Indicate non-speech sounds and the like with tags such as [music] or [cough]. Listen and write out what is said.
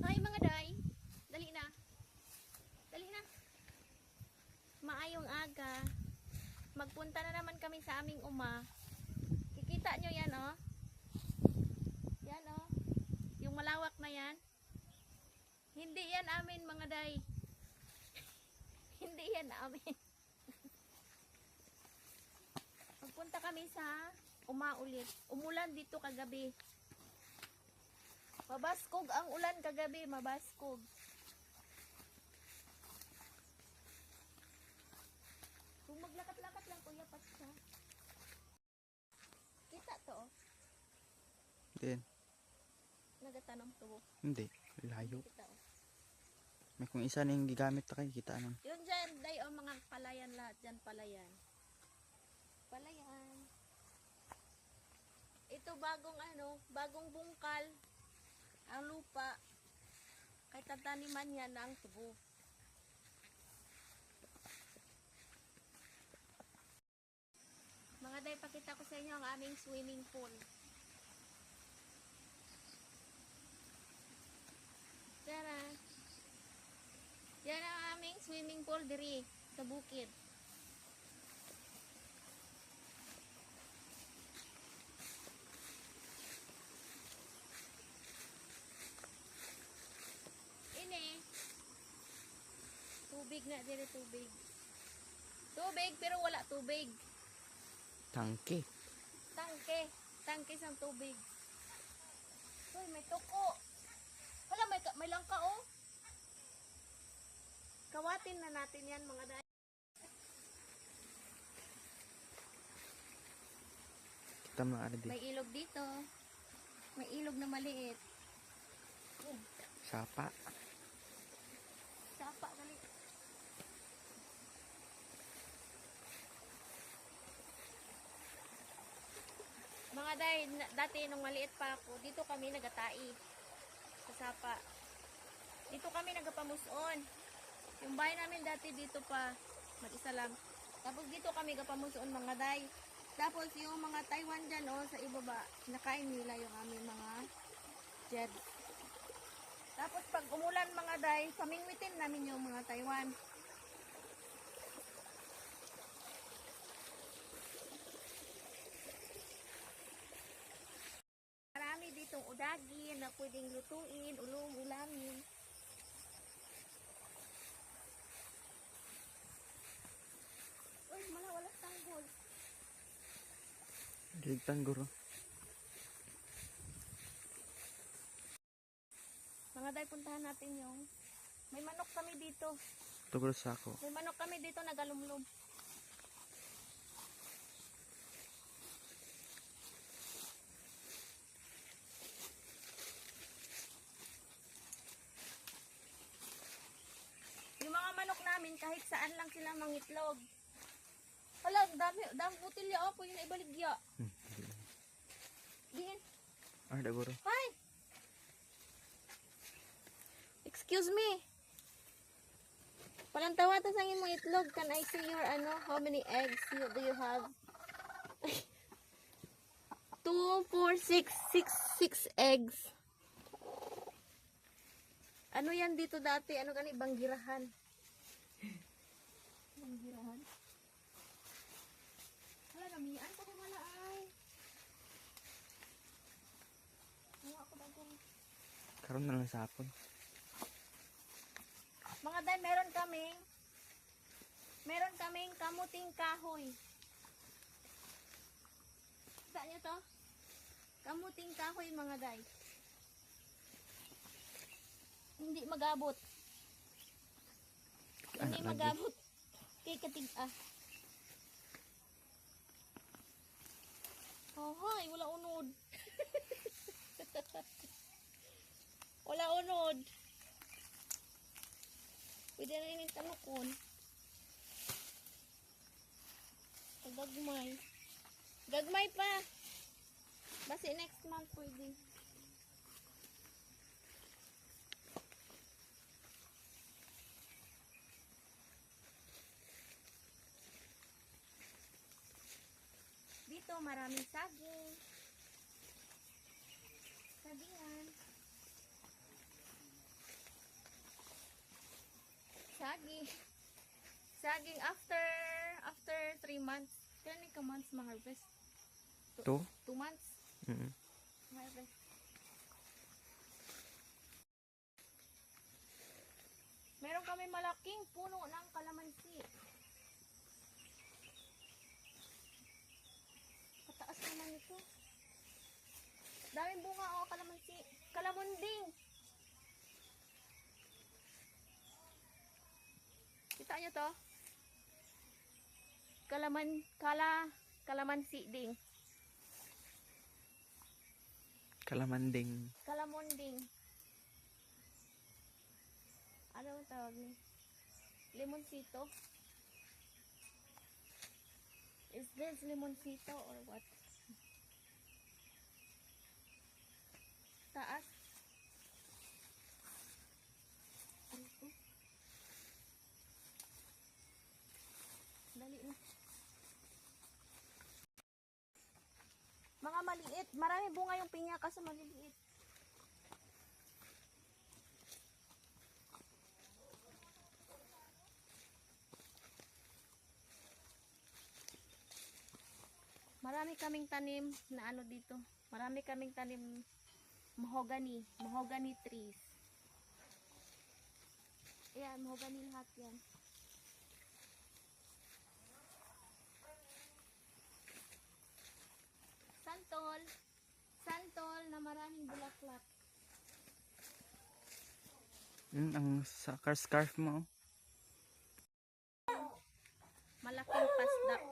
Hi mga day. Dali na. Dali na. Maayong aga. Magpunta na naman kami sa aming uma. Kikita nyo yan oh. Yan oh. Yung malawak na yan. Hindi yan amin mga day. [laughs] Hindi yan amin. Magpunta kami sa uma ulit. Umulan dito kagabi. Mabaskog ang ulan kagabi, mabaskog. Kung maglakat-lakat lang kuya pat siya. Kita to, oh. Din. nagatanong to. Hindi. Layo. Kita oh. May kung isa na yung gigamit na kayo, kita nun. Yun dyan, day o mga palayan lahat dyan, palayan. Palayan. Ito bagong ano, bagong bungkal. Ang lupa. Kahit tataniman yan ang tubo. Mga day, pakita ko sa inyo ang aming swimming pool. Tara. Yan ang aming swimming pool diri sa bukid. Tubig na diri tubig. Tubig pero wala tubig. Tangke. Tangke. Tangke sa tubig. Uy, may tuko. Hala, may, may langka oh. Kawatin na natin yan mga day. Kita mo ano. May ilog dito. May ilog na maliit. Sapa dali. Mga day, na- dati nung maliit pa ako, dito kami nagatai. Sa sapa. Dito kami nagapamuson. Yung bahay namin dati dito pa, mag-isa lang. Tapos dito kami gapamuson mga day. Tapos yung mga Taiwan dyan, oh, sa ibaba, nakain nila yung aming mga jed. Tapos pag umulan mga day, pamingwitin namin yung mga Taiwan. Na pwedeng lutuin, ulong, ulamin. Uy, mala, wala tanggol. Ligtang guro. Mga day, puntahan natin yung... May manok kami dito. Tugol sa ako. May manok kami dito nagalumlum. Yung mga manok namin kahit saan lang sila mangitlog. Hala, dami, dami butilya oh, pwede na ibaligya. Hmm. Diin. Ah, da guro. Hi! Excuse me. Palang tawata sa mo itlog. Can I see your ano? How many eggs you, do you have? [laughs] Two, four, six, six, six eggs. Ano yan dito dati? Ano gani? Banggirahan. Banggirahan. Wala, namian ko wala ay. Ano ako bagong Karoon na lang sa hapon. Mga day, meron kaming meron kaming kamuting kahoy. Kita niyo to? Kamuting kahoy mga day. Hindi magabot. Ano Hindi magabot. Katig ah. Oh, hi, wala unod. [laughs] wala unod. Pwede na yung tanukon. Gagmay. Gagmay pa. Basi next month pwede. dito, maraming saging. Sagingan. Saging. Saging after after 3 months. Kani ka months ma-harvest? 2 2 months. Mm -hmm. Ma-harvest. Meron kami malaking puno ng kalamansi. Daming bunga o kalamansi. Kalamunding. Kita nyo to? Kalaman, kala, kalamansi ding. Kalamanding. Kalamunding. Ano ang tawag ni? Limoncito? Is this limoncito or what? Taas. Ano to? Dali na. Mga maliit. Marami bunga yung pinya kaso maliliit. Marami kaming tanim na ano dito. Marami kaming tanim mahogany. Mahogany trees. Ayan, mahogany lahat yan. Santol. Santol na maraming bulaklak. Mm, ang scarf mo. Malaking pasdak.